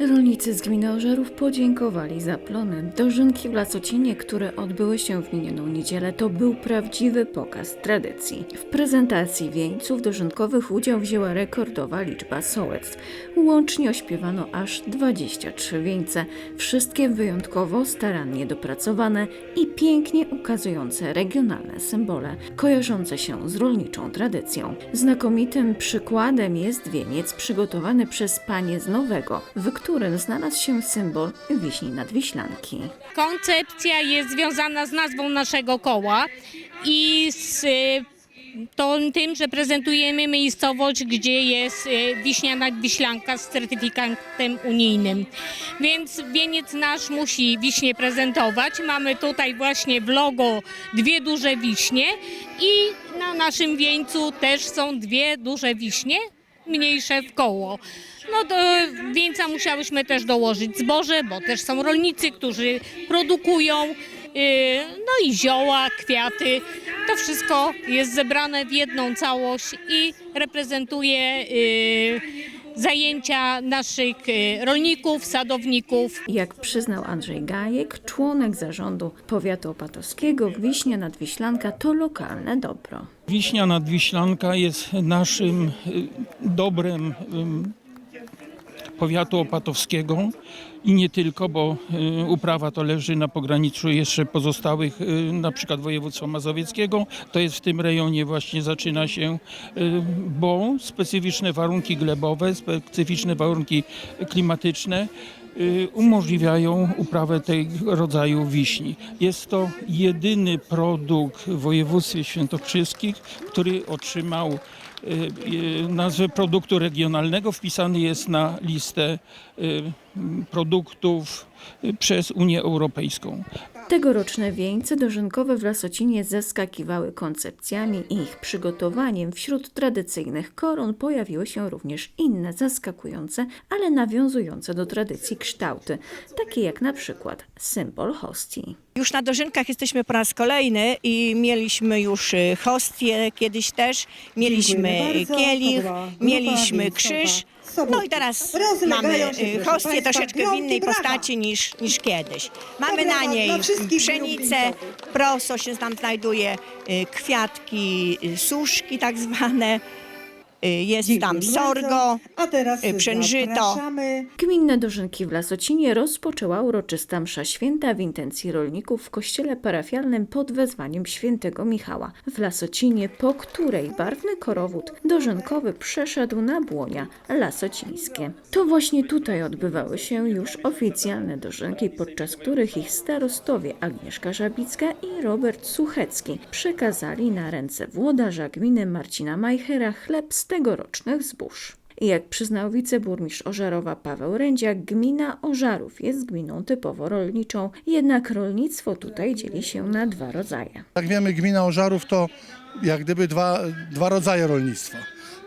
Rolnicy z gminy Ożarów podziękowali za plony. Dożynki w Lasocinie, które odbyły się w minioną niedzielę, to był prawdziwy pokaz tradycji. W prezentacji wieńców dożynkowych udział wzięła rekordowa liczba sołectw. Łącznie ośpiewano aż 23 wieńce, wszystkie wyjątkowo starannie dopracowane i pięknie ukazujące regionalne symbole, kojarzące się z rolniczą tradycją. Znakomitym przykładem jest wieniec przygotowany przez panie z Nowego, którym znalazł się symbol wiśni nadwiślanki. Koncepcja jest związana z nazwą naszego koła i z y, to, tym, że prezentujemy miejscowość, gdzie jest y, wiśnia nadwiślanka z certyfikatem unijnym. Więc wieniec nasz musi wiśnie prezentować. Mamy tutaj właśnie w logo dwie duże wiśnie i na naszym wieńcu też są dwie duże wiśnie, mniejsze w koło. No do wieńca musiałyśmy też dołożyć zboże, bo też są rolnicy, którzy produkują. yy, No i zioła, kwiaty. To wszystko jest zebrane w jedną całość i reprezentuje yy, zajęcia naszych yy, rolników, sadowników. Jak przyznał Andrzej Gajek, członek zarządu powiatu opatowskiego, wiśnia nadwiślanka to lokalne dobro. Wiśnia nadwiślanka jest naszym y, dobrem y, powiatu opatowskiego i nie tylko, bo y, uprawa to leży na pograniczu jeszcze pozostałych, y, na przykład województwa mazowieckiego. To jest w tym rejonie właśnie zaczyna się, y, bo specyficzne warunki glebowe, specyficzne warunki klimatyczne umożliwiają uprawę tego rodzaju wiśni. Jest to jedyny produkt w województwie świętokrzyskim, który otrzymał nazwę produktu regionalnego, wpisany jest na listę y, produktów y, przez Unię Europejską. Tegoroczne wieńce dożynkowe w Lasocinie zaskakiwały koncepcjami i ich przygotowaniem. Wśród tradycyjnych koron pojawiły się również inne zaskakujące, ale nawiązujące do tradycji kształty, takie jak na przykład symbol hostii. Już na dożynkach jesteśmy po raz kolejny i mieliśmy już y, hostię kiedyś też, mieliśmy kielich, mieliśmy krzyż. No i teraz Rozlegają mamy się, y, proszę hostię państwa, troszeczkę w innej brawa. postaci niż, niż kiedyś. Mamy brawa na niej wszystkich pszenicę, proso się tam znajduje, y, kwiatki, y, suszki tak zwane, jest tam sorgo. A teraz y, przężyto. zapraszamy Gminne dożynki w Lasocinie rozpoczęła uroczysta msza święta w intencji rolników w kościele parafialnym pod wezwaniem świętego Michała w Lasocinie, po której barwny korowód dożynkowy przeszedł na błonia lasocińskie. To właśnie tutaj odbywały się już oficjalne dożynki, podczas których ich starostowie Agnieszka Żabicka i Robert Suchecki przekazali na ręce włodarza gminy Marcina Majchera chleb z tegorocznych zbóż. Jak przyznał wiceburmistrz Ożarowa Paweł Rędziak, gmina Ożarów jest gminą typowo rolniczą, jednak rolnictwo tutaj dzieli się na dwa rodzaje. Jak wiemy, gmina Ożarów to jak gdyby dwa, dwa rodzaje rolnictwa.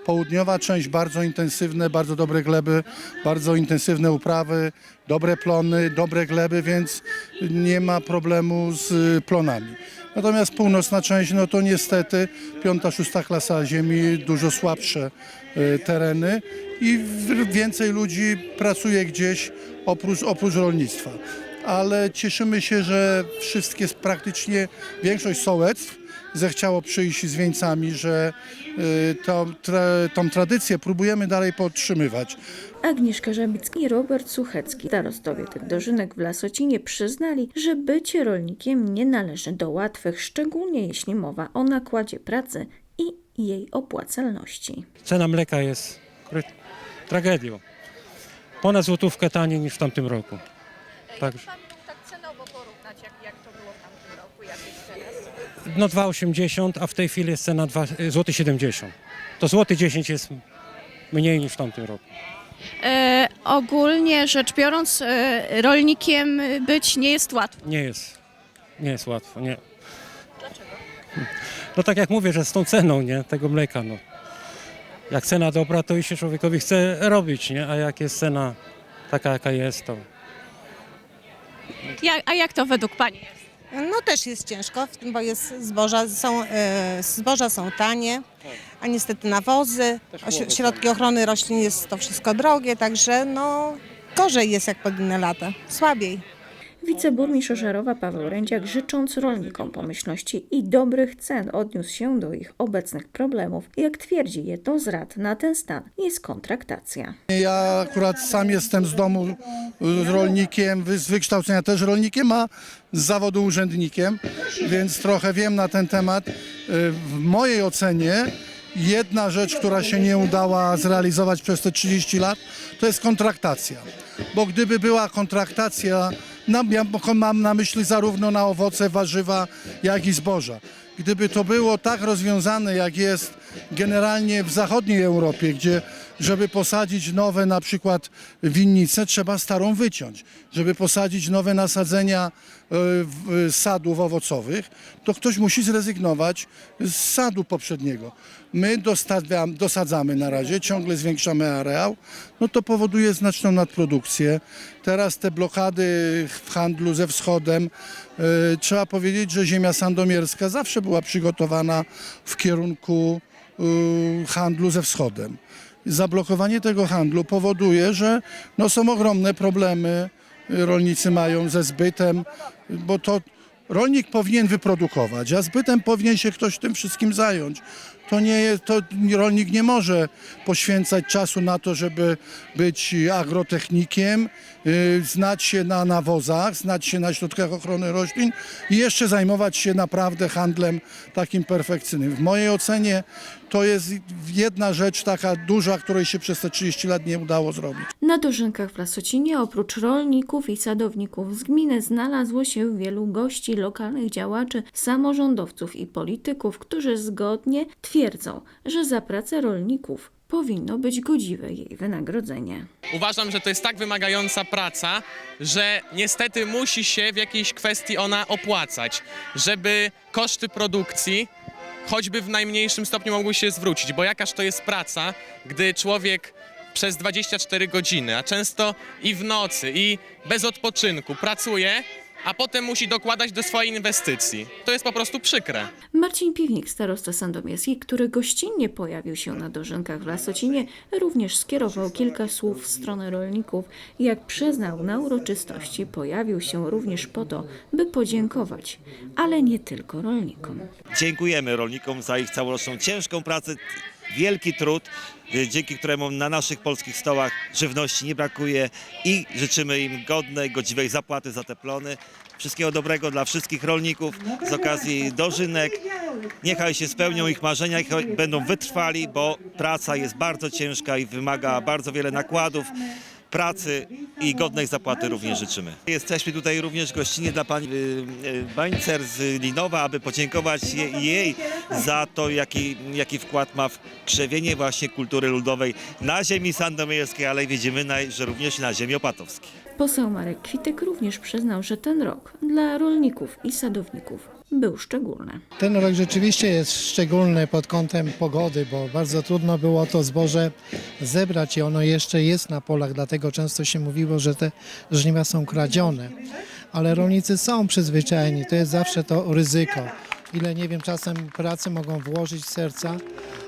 Południowa część bardzo intensywne, bardzo dobre gleby, bardzo intensywne uprawy, dobre plony, dobre gleby, więc nie ma problemu z y, plonami. Natomiast północna część, no to niestety piąta, szósta klasa ziemi, dużo słabsze y, tereny i więcej ludzi pracuje gdzieś oprócz, oprócz rolnictwa. Ale cieszymy się, że wszystkie, praktycznie większość sołectw zechciało przyjść z wieńcami, że y, tą, tra, tą tradycję próbujemy dalej podtrzymywać. Agnieszka Żabicki i Robert Suchecki, starostowie tych dożynek w Lasocinie, przyznali, że bycie rolnikiem nie należy do łatwych, szczególnie jeśli mowa o nakładzie pracy i jej opłacalności. Cena mleka jest tragedią. Ponad złotówkę taniej niż w tamtym roku. Także, tak cenowo porównać, jak, jak to było w tamtym roku, jak jest teraz? No 2,80, a w tej chwili jest cena 2, złoty 70. To złoty 10 jest mniej niż w tamtym roku. E, ogólnie rzecz biorąc, e, rolnikiem być nie jest łatwo. Nie jest, nie jest łatwo, nie. Dlaczego? No tak jak mówię, że z tą ceną, nie, tego mleka, no. Jak cena dobra, to i się człowiekowi chce robić, nie, a jak jest cena taka, jaka jest, to Ja, a jak to według Pani jest? No też jest ciężko, bo jest zboża są, e, zboża są tanie, a niestety nawozy, środki ochrony roślin jest to wszystko drogie, także no gorzej jest jak pod inne lata, słabiej. Wiceburmistrz Żarowa Paweł Rędziak życząc rolnikom pomyślności i dobrych cen odniósł się do ich obecnych problemów. Jak twierdzi jedną z rad na ten stan jest kontraktacja. Ja akurat sam jestem z domu rolnikiem, z wykształcenia też rolnikiem, a z zawodu urzędnikiem, więc trochę wiem na ten temat. Y, W mojej ocenie jedna rzecz, która się nie udała zrealizować przez te 30 lat, to jest kontraktacja. Bo gdyby była kontraktacja, ja mam na myśli zarówno na owoce, warzywa, jak i zboża. Gdyby to było tak rozwiązane, jak jest generalnie w zachodniej Europie, gdzie żeby posadzić nowe na przykład winnice, trzeba starą wyciąć. Żeby posadzić nowe nasadzenia e, w- sadów owocowych, to ktoś musi zrezygnować z sadu poprzedniego. My dosadzamy na razie, ciągle zwiększamy areał, no to powoduje znaczną nadprodukcję. Teraz te blokady w handlu ze wschodem, e, trzeba powiedzieć, że ziemia sandomierska zawsze była przygotowana w kierunku handlu ze wschodem. Zablokowanie tego handlu powoduje, że no, są ogromne problemy y, rolnicy mają ze zbytem, bo to rolnik powinien wyprodukować, a zbytem powinien się ktoś tym wszystkim zająć. To nie jest, to rolnik nie może poświęcać czasu na to, żeby być agrotechnikiem, y, znać się na nawozach, znać się na środkach ochrony roślin i jeszcze zajmować się naprawdę handlem takim perfekcyjnym. W mojej ocenie to jest jedna rzecz taka duża, której się przez te 30 lat nie udało zrobić. Na dożynkach w Lasocinie oprócz rolników i sadowników z gminy znalazło się wielu gości, lokalnych działaczy, samorządowców i polityków, którzy zgodnie twierdzą, że za pracę rolników powinno być godziwe jej wynagrodzenie. Uważam, że to jest tak wymagająca praca, że niestety musi się w jakiejś kwestii ona opłacać, żeby koszty produkcji choćby w najmniejszym stopniu mogły się zwrócić, bo jakaż to jest praca, gdy człowiek przez 24 godziny, a często i w nocy, i bez odpoczynku pracuje, a potem musi dokładać do swojej inwestycji. To jest po prostu przykre. Marcin Piwnik, starosta sandomierski, który gościnnie pojawił się na dożynkach w Lasocinie, również skierował kilka słów w stronę rolników. Jak przyznał na uroczystości, pojawił się również po to, by podziękować, ale nie tylko rolnikom. Dziękujemy rolnikom za ich całoroczną ciężką pracę, wielki trud, y, dzięki któremu na naszych polskich stołach żywności nie brakuje i życzymy im godnej, godziwej zapłaty za te plony. Wszystkiego dobrego dla wszystkich rolników z okazji dożynek. Niechaj się spełnią ich marzenia, będą wytrwali, bo praca jest bardzo ciężka i wymaga bardzo wiele nakładów pracy i godnej zapłaty również życzymy. Jesteśmy tutaj również gościnnie dla pani y, y, Bańcer z Linowa, aby podziękować je, jej za to, jaki, jaki wkład ma w krzewienie właśnie kultury ludowej na ziemi sandomierskiej, ale widzimy, że również na ziemi opatowskiej. Poseł Marek Kwitek również przyznał, że ten rok dla rolników i sadowników był szczególny. Ten rok rzeczywiście jest szczególny pod kątem pogody, bo bardzo trudno było to zboże zebrać i ono jeszcze jest na polach, dlatego często się mówiło, że te żniwa są kradzione. Ale rolnicy są przyzwyczajeni, to jest zawsze to ryzyko. Ile, nie wiem, czasem pracy mogą włożyć serca,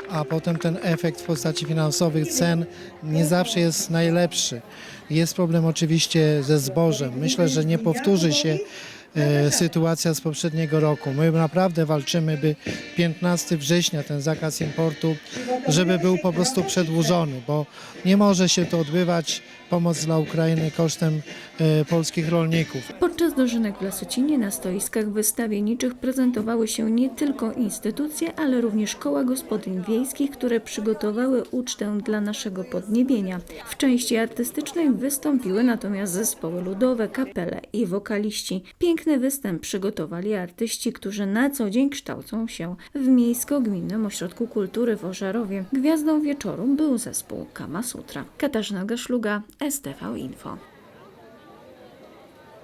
a potem ten efekt w postaci finansowych cen nie zawsze jest najlepszy. Jest problem oczywiście ze zbożem. Myślę, że nie powtórzy się e, sytuacja z poprzedniego roku. My naprawdę walczymy, by 15 września ten zakaz importu, żeby był po prostu przedłużony, bo nie może się to odbywać, pomoc dla Ukrainy kosztem e, polskich rolników. Podczas dożynek w Lasocinie na stoiskach wystawienniczych prezentowały się nie tylko instytucje, ale również koła gospodyń wiejskich, które przygotowały ucztę dla naszego podniebienia. W części artystycznej wystąpiły natomiast zespoły ludowe, kapele i wokaliści. Piękny występ przygotowali artyści, którzy na co dzień kształcą się w Miejsko-Gminnym Ośrodku Kultury w Ożarowie. Gwiazdą wieczoru był zespół Kama Sutra. Katarzyna Gaszluga, STV Info.